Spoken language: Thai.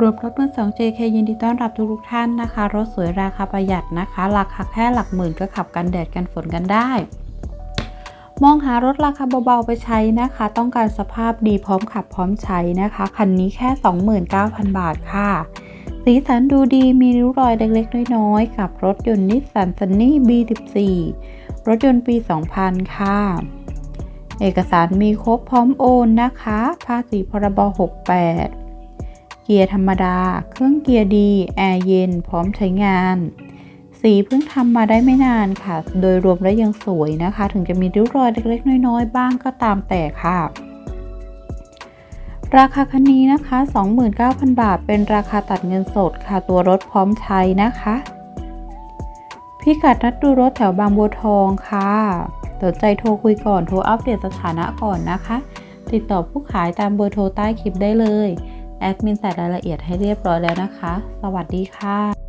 รวมรถมือสอง JK ยินดีต้อนรับทุกๆท่านนะคะ รถสวยราคาประหยัดนะคะราคาแค่หลักหมื่นก็ขับกันแดดกันฝนกันได้ มองหารถราคาเบาๆไปใช้นะคะ ต้องการสภาพดีพร้อมขับพร้อมใช้นะคะ คันนี้แค่ 29,000 บาทค่ะ สีสันดูดีมีริ้วรอยเล็กๆ น้อยๆ กับรถยนต์นิสสันซันนี่ B14 รถยนต์ปี 2000 ค่ะ เอกสารมีครบพร้อมโอนนะคะ ภาษีพรบ 68 เกียร์ธรรมดา เครื่องเกียร์ดี แอร์เย็น พร้อมใช้งาน สีเพิ่งทำมาได้ไม่นานค่ะ โดยรวมแล้วยังสวยนะคะ ถึงจะมีริ้วรอยเล็กๆ น้อยๆ บ้างก็ตามแต่ค่ะ ราคาคันนี้นะคะ 29,000 บาท เป็นราคาตัดเงินสดค่ะ ตัวรถพร้อมใช้นะคะ พิกัดนัดดูรถแถวบางบัวทองค่ะสนใจโทรคุยก่อน โทรอัปเดตสถานะก่อนนะคะ ติดต่อผู้ขายตามเบอร์โทรใต้คลิปได้เลย แอดมินใส่รายละเอียดให้เรียบร้อยแล้วนะคะ สวัสดีค่ะ